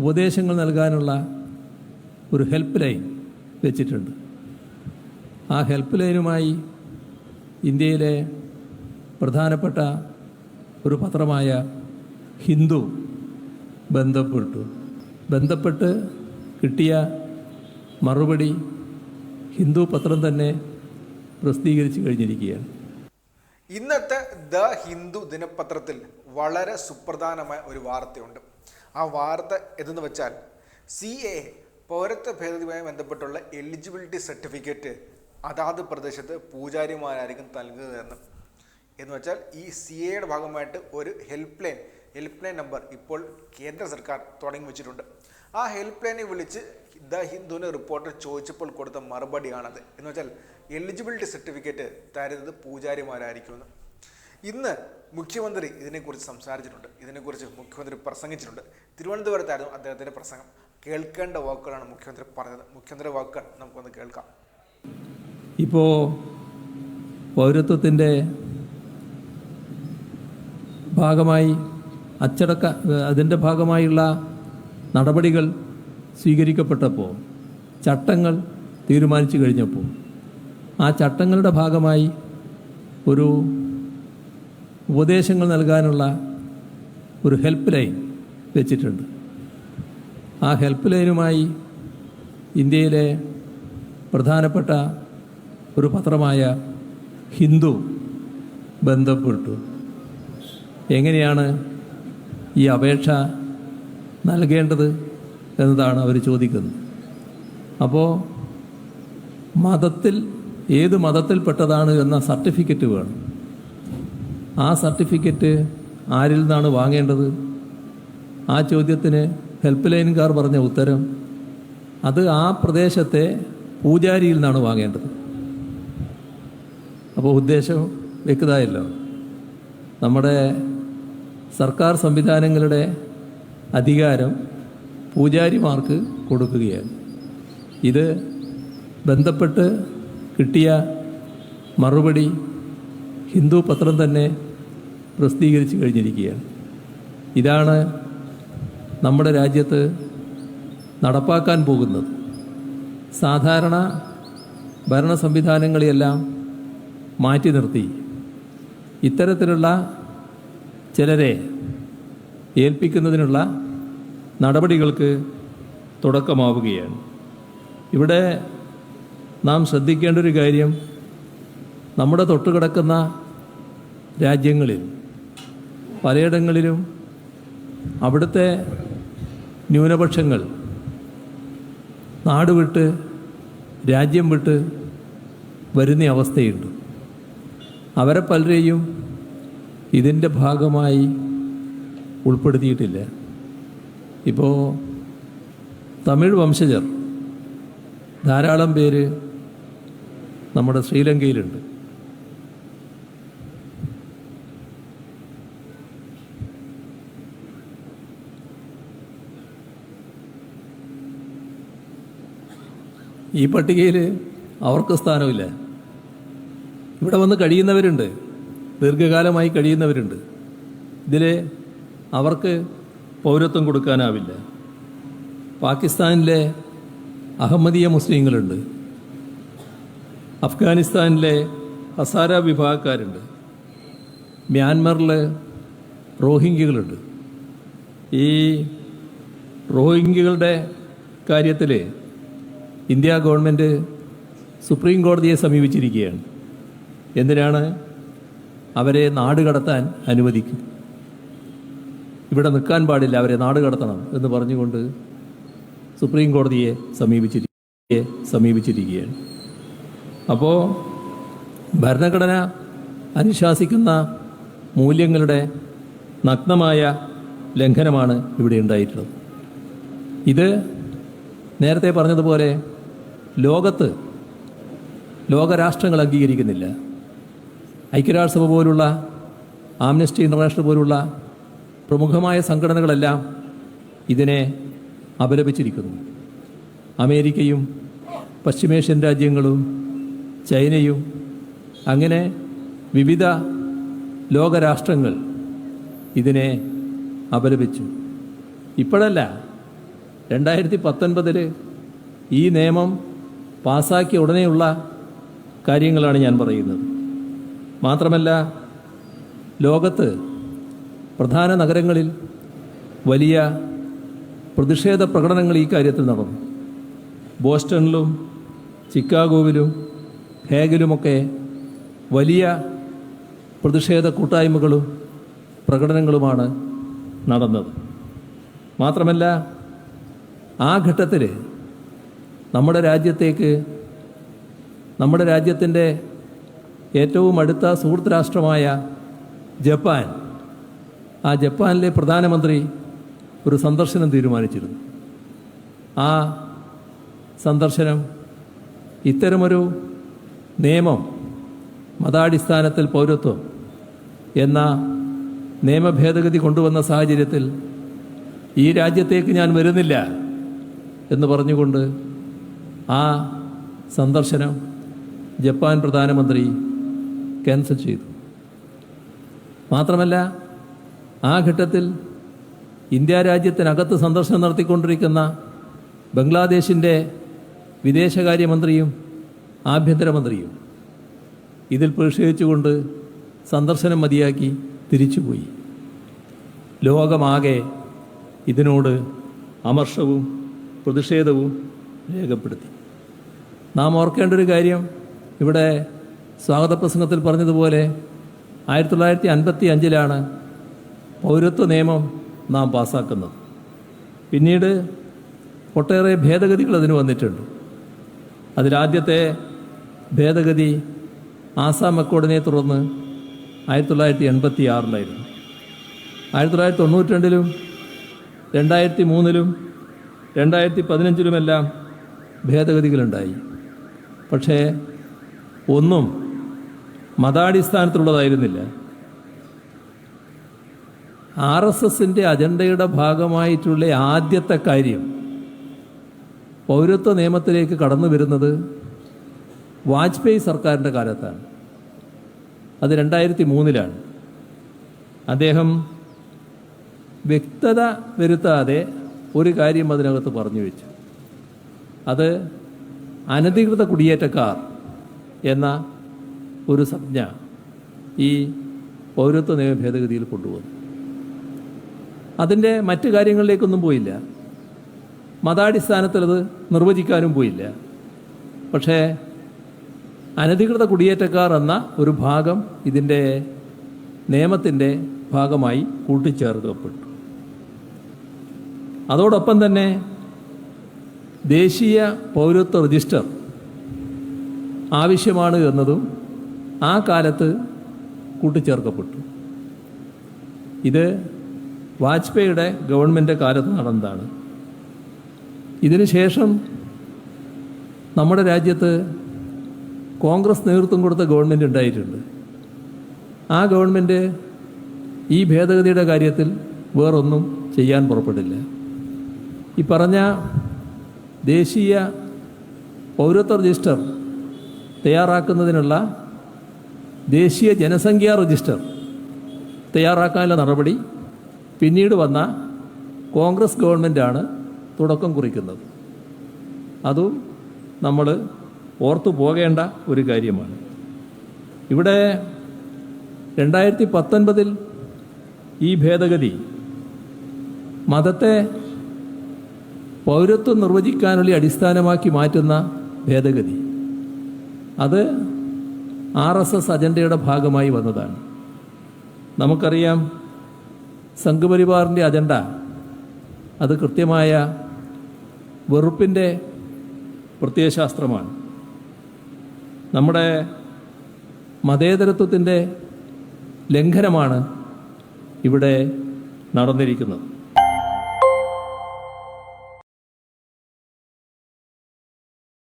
ഉപദേശങ്ങൾ നൽകാനുള്ള ഒരു ഹെൽപ്പ് ലൈൻ വെച്ചിട്ടുണ്ട്. ആ ഹെൽപ്പ് ലൈനുമായി ഇന്ത്യയിലെ പ്രധാനപ്പെട്ട ഒരു പത്രമായ ഹിന്ദു ബന്ധപ്പെട്ടു. ബന്ധപ്പെട്ട് കിട്ടിയ മറുപടി ഹിന്ദു പത്രം തന്നെ പ്രസിദ്ധീകരിച്ചു കഴിഞ്ഞിരിക്കുകയാണ്. ഇന്നത്തെ ദ ഹിന്ദു ദിനപത്രത്തിൽ വളരെ സുപ്രധാനമായ ഒരു വാർത്തയുണ്ട്. ആ വാർത്ത എന്തെന്ന് വെച്ചാൽ സി എ പൗരത്വ ഭേദഗതിയുമായി ബന്ധപ്പെട്ടുള്ള എലിജിബിലിറ്റി സർട്ടിഫിക്കറ്റ് അതാത് പ്രദേശത്ത് പൂജാരിമാരായിരിക്കും നൽകുന്നതെന്ന് എന്ന്. വെച്ചാൽ ഈ സി എയുടെ ഭാഗമായിട്ട് ഒരു help line help line number ഇപ്പോൾ കേന്ദ്ര സർക്കാർ തുടങ്ങി വെച്ചിട്ടുണ്ട്. ആ ഹെൽപ്പ് ലൈനെ വിളിച്ച് ദ ഹിന്ദുവിന് റിപ്പോർട്ടർ ചോദിച്ചപ്പോൾ കൊടുത്ത മറുപടിയാണത്. എന്ന് വെച്ചാൽ എലിജിബിലിറ്റി സർട്ടിഫിക്കറ്റ് തരുന്നത് പൂജാരിമാരായിരിക്കുമെന്ന്. ഇന്ന് മുഖ്യമന്ത്രി ഇതിനെക്കുറിച്ച് സംസാരിച്ചിട്ടുണ്ട്. ഇതിനെക്കുറിച്ച് മുഖ്യമന്ത്രി പ്രസംഗിച്ചിട്ടുണ്ട്. തിരുവനന്തപുരത്തായിരുന്നു അദ്ദേഹത്തിന്റെ പ്രസംഗം. കേൾക്കേണ്ട വാക്കുകളാണ് മുഖ്യമന്ത്രി പറഞ്ഞത്. മുഖ്യമന്ത്രിയുടെ വാക്കുകൾ നമുക്കൊന്ന് കേൾക്കാം. ഇപ്പോൾ പൗരത്വത്തിന്റെ ഭാഗമായി അച്ചടക്ക അതിന്റെ ഭാഗമായുള്ള നടപടികൾ സ്വീകരിക്കപ്പെട്ടപ്പോൾ ചട്ടങ്ങൾ തീരുമാനിച്ചു കഴിഞ്ഞപ്പോൾ ആ ചട്ടങ്ങളുടെ ഭാഗമായി ഒരു ഉപദേശങ്ങൾ നൽകാനുള്ള ഒരു ഹെൽപ്പ് ലൈൻ വെച്ചിട്ടുണ്ട്. ആ ഹെൽപ്പ് ലൈനുമായി ഇന്ത്യയിലെ പ്രധാനപ്പെട്ട ഒരു പത്രമായ ഹിന്ദു ബന്ധപ്പെട്ടു. എങ്ങനെയാണ് ഈ അപേക്ഷ നൽകേണ്ടത് എന്നതാണ് അവർ ചോദിക്കുന്നത്. അപ്പോൾ മതത്തിൽ ഏത് മതത്തിൽപ്പെട്ടതാണ് എന്ന സർട്ടിഫിക്കറ്റ് വേണം. ആ സർട്ടിഫിക്കറ്റ് ആരിൽ നിന്നാണ് വാങ്ങേണ്ടത്? ആ ചോദ്യത്തിന് ഹെൽപ്പ് ലൈൻകാർ പറഞ്ഞ ഉത്തരം അത് ആ പ്രദേശത്തെ പൂജാരിയിൽ നിന്നാണ് വാങ്ങേണ്ടത്. അപ്പോൾ ഉദ്ദേശം വ്യക്തമായല്ലോ. നമ്മുടെ സർക്കാർ സംവിധാനങ്ങളുടെ അധികാരം പൂജാരിമാർക്ക് കൊടുക്കുകയാണ്. ഇത് ബന്ധപ്പെട്ട് കിട്ടിയ മറുപടി ഹിന്ദു പത്രം തന്നെ പ്രസിദ്ധീകരിച്ചു കഴിഞ്ഞിരിക്കുകയാണ്. ഇതാണ് നമ്മുടെ രാജ്യത്ത് നടപ്പാക്കാൻ പോകുന്നത്. സാധാരണ ഭരണ സംവിധാനങ്ങളെയെല്ലാം മാറ്റി നിർത്തി. ഇത്തരത്തിലുള്ള ചിലരെ ഏൽപ്പിക്കുന്നതിനുള്ള നടപടികൾക്ക് തുടക്കമാവുകയാണ്. ഇവിടെ നാം ശ്രദ്ധിക്കേണ്ട ഒരു കാര്യം നമ്മുടെ തൊട്ടുകിടക്കുന്ന രാജ്യങ്ങളിൽ പലയിടങ്ങളിലും അവിടുത്തെ ന്യൂനപക്ഷങ്ങൾ നാട് വിട്ട് രാജ്യം വിട്ട് വരുന്ന അവസ്ഥയുണ്ട്. അവരെ പലരെയും ഇതിന്റെ ഭാഗമായി ഉൾപ്പെടുത്തിയിട്ടില്ല. ഇപ്പോൾ തമിഴ് വംശജർ ധാരാളം പേര് നമ്മുടെ ശ്രീലങ്കയിലുണ്ട്. ഈ പട്ടികയിൽ അവർക്ക് സ്ഥാനമില്ല. ഇവിടെ വന്ന് കഴിയുന്നവരുണ്ട്. ദീർഘകാലമായി കഴിയുന്നവരുണ്ട്. ഇതിൽ അവർക്ക് പൗരത്വം കൊടുക്കാനാവില്ല. പാകിസ്ഥാനിലെ അഹമ്മദീയ മുസ്ലിങ്ങളുണ്ട്. അഫ്ഗാനിസ്ഥാനിലെ ഹസാര വിഭാഗക്കാരുണ്ട്. മ്യാൻമറിൽ റോഹിംഗ്യകളുണ്ട്. ഈ റോഹിംഗ്യകളുടെ കാര്യത്തിൽ ഇന്ത്യ ഗവൺമെന്റ് സുപ്രീം കോടതിയെ സമീപിച്ചിരിക്കുകയാണ്. എന്തിനാണ് അവരെ നാട് കടത്താൻ അനുവദിക്കും ഇവിടെ നിൽക്കാൻ പാടില്ല അവരെ നാട് കടത്തണം എന്ന് പറഞ്ഞുകൊണ്ട് സുപ്രീം കോടതിയെ സമീപിച്ചിരിക്കുകയെ സമീപിച്ചിരിക്കുകയാണ്. അപ്പോൾ ഭരണഘടന അനുശാസിക്കുന്ന മൂല്യങ്ങളുടെ നഗ്നമായ ലംഘനമാണ് ഇവിടെ ഉണ്ടായിട്ടുള്ളത്. ഇത് നേരത്തെ പറഞ്ഞതുപോലെ ലോകത്ത് ലോകരാഷ്ട്രങ്ങൾ അംഗീകരിക്കുന്നില്ല. ഐക്യരാഷ്ട്രസഭ പോലുള്ള ആംനസ്റ്റി ഇന്റർനാഷണൽ പോലുള്ള പ്രമുഖമായ സംഘടനകളെല്ലാം ഇതിനെ അപലപിച്ചിരിക്കുന്നു. അമേരിക്കയും പശ്ചിമേഷ്യൻ രാജ്യങ്ങളും ചൈനയും അങ്ങനെ വിവിധ ലോകരാഷ്ട്രങ്ങൾ ഇതിനെ അപലപിച്ചു. ഇപ്പോഴല്ല രണ്ടായിരത്തി പത്തൊൻപതിൽ ഈ നിയമം പാസാക്കിയ ഉടനെയുള്ള കാര്യങ്ങളാണ് ഞാൻ പറയുന്നത്. മാത്രമല്ല ലോകത്ത് പ്രധാന നഗരങ്ങളിൽ വലിയ പ്രതിഷേധ പ്രകടനങ്ങൾ ഈ കാര്യത്തിൽ നടന്നു. ബോസ്റ്റണിലും ചിക്കാഗോവിലും ഹേഗിലുമൊക്കെ വലിയ പ്രതിഷേധ കൂട്ടായ്മകളും പ്രകടനങ്ങളുമാണ് നടന്നത്. മാത്രമല്ല ആ ഘട്ടത്തിൽ നമ്മുടെ രാജ്യത്തേക്ക് നമ്മുടെ രാജ്യത്തിന്റെ ഏറ്റവും അടുത്ത സുഹൃത്ത് രാഷ്ട്രമായ ജപ്പാൻ. ആ ജപ്പാനിലെ പ്രധാനമന്ത്രി ഒരു സന്ദർശനം തീരുമാനിച്ചിരുന്നു. ആ സന്ദർശനം ഇത്തരമൊരു നിയമം മതാടിസ്ഥാനത്തിൽ പൗരത്വം എന്ന നിയമഭേദഗതി കൊണ്ടുവന്ന സാഹചര്യത്തിൽ ഈ രാജ്യത്തേക്ക് ഞാൻ വരുന്നില്ല എന്ന് പറഞ്ഞുകൊണ്ട് ആ സന്ദർശനം ജപ്പാൻ പ്രധാനമന്ത്രി ക്യാൻസൽ ചെയ്തു. മാത്രമല്ല ആ ഘട്ടത്തിൽ ഇന്ത്യ രാജ്യത്തിനകത്ത് സന്ദർശനം നടത്തിക്കൊണ്ടിരിക്കുന്ന ബംഗ്ലാദേശിന്റെ വിദേശകാര്യമന്ത്രിയും ആഭ്യന്തരമന്ത്രിയും ഇതിൽ പ്രതിഷേധിച്ചുകൊണ്ട് സന്ദർശനം മതിയാക്കി തിരിച്ചുപോയി. ലോകമാകെ ഇതിനോട് അമർഷവും പ്രതിഷേധവും രേഖപ്പെടുത്തി. നാം ഓർക്കേണ്ട ഒരു കാര്യം. ഇവിടെ സ്വാഗത പ്രസംഗത്തിൽ പറഞ്ഞതുപോലെ ആയിരത്തി തൊള്ളായിരത്തി അൻപത്തി അഞ്ചിലാണ് പൗരത്വ നിയമം നാം പാസ്സാക്കുന്നത് പിന്നീട് ഒട്ടേറെ ഭേദഗതികൾ അതിന് വന്നിട്ടുണ്ട്. അതിലാദ്യത്തെ ഭേദഗതി ആസാം അക്കോർഡിനെ തുടർന്ന് ആയിരത്തി തൊള്ളായിരത്തി എൺപത്തി ആറിലായിരുന്നു ആയിരത്തി തൊള്ളായിരത്തി തൊണ്ണൂറ്റി രണ്ടിലും രണ്ടായിരത്തി മൂന്നിലും രണ്ടായിരത്തി പതിനഞ്ചിലുമെല്ലാം ഭേദഗതികളുണ്ടായി. പക്ഷേ ഒന്നും മതാടിസ്ഥാനത്തിലുള്ളതായിരുന്നില്ല. ആർ എസ് എസിന്റെ അജണ്ടയുടെ ഭാഗമായിട്ടുള്ള ആദ്യത്തെ കാര്യം പൗരത്വ നിയമത്തിലേക്ക് കടന്നു വരുന്നത് വാജ്പേയി സർക്കാരിന്റെ കാലത്താണ്. അത് രണ്ടായിരത്തി മൂന്നിലാണ് അദ്ദേഹം വ്യക്തത വരുത്താതെ ഒരു കാര്യം അതിനകത്ത് പറഞ്ഞു വെച്ചു. അത് അനധികൃത കുടിയേറ്റക്കാർ എന്ന ഒരു സംജ്ഞ ഈ പൗരത്വ നിയമ ഭേദഗതിയിൽ കൊണ്ടുവന്നു. അതിന്റെ മറ്റ് കാര്യങ്ങളിലേക്കൊന്നും പോയില്ല. മതാടിസ്ഥാനത്തിൽ അത് നിർവചിക്കാനും പോയില്ല. പക്ഷേ അനധികൃത കുടിയേറ്റക്കാർ എന്ന ഒരു ഭാഗം ഇതിന്റെ നിയമത്തിന്റെ ഭാഗമായി കൂട്ടിച്ചേർക്കപ്പെട്ടു. അതോടൊപ്പം തന്നെ ദേശീയ പൗരത്വ രജിസ്റ്റർ ആവശ്യമാണ് എന്നതും ആ കാലത്ത് കൂട്ടിച്ചേർക്കപ്പെട്ടു. ഇത് വാജ്പേയിയുടെ ഗവൺമെന്റ് കാലത്ത് നടന്നതാണ് ഇതിനുശേഷം നമ്മുടെ രാജ്യത്ത് കോൺഗ്രസ് നേതൃത്വം കൊടുത്ത ഗവൺമെന്റ് ഉണ്ടായിട്ടുണ്ട്. ആ ഗവൺമെന്റ് ഈ ഭേദഗതിയുടെ കാര്യത്തിൽ വേറൊന്നും ചെയ്യാൻ പുറപ്പെട്ടില്ല ഈ പറഞ്ഞ ദേശീയ പൗരത്വ രജിസ്റ്റർ തയ്യാറാക്കുന്നതിനുള്ള ദേശീയ ജനസംഖ്യാ രജിസ്റ്റർ തയ്യാറാക്കാനുള്ള നടപടി പിന്നീട് വന്ന കോൺഗ്രസ് ഗവൺമെന്റാണ് തുടക്കം കുറിക്കുന്നത്. അതും നമ്മൾ ഓർത്തു പോകേണ്ട ഒരു കാര്യമാണ്. ഇവിടെ രണ്ടായിരത്തി പത്തൊൻപതിൽ ഈ ഭേദഗതി മതത്തെ പൗരത്വം നിർവചിക്കാനുള്ള അടിസ്ഥാനമാക്കി മാറ്റുന്ന ഭേദഗതി. അത് ആർ എസ് എസ് അജണ്ടയുടെ ഭാഗമായി വന്നതാണ്. നമുക്കറിയാം സംഘപരിവാറിന്റെ അജണ്ട അത് കൃത്യമായ വെറുപ്പിന്റെ പ്രത്യയശാസ്ത്രമാണ്. നമ്മുടെ മതേതരത്വത്തിന്റെ ലംഘനമാണ് ഇവിടെ നടന്നിരിക്കുന്നത്.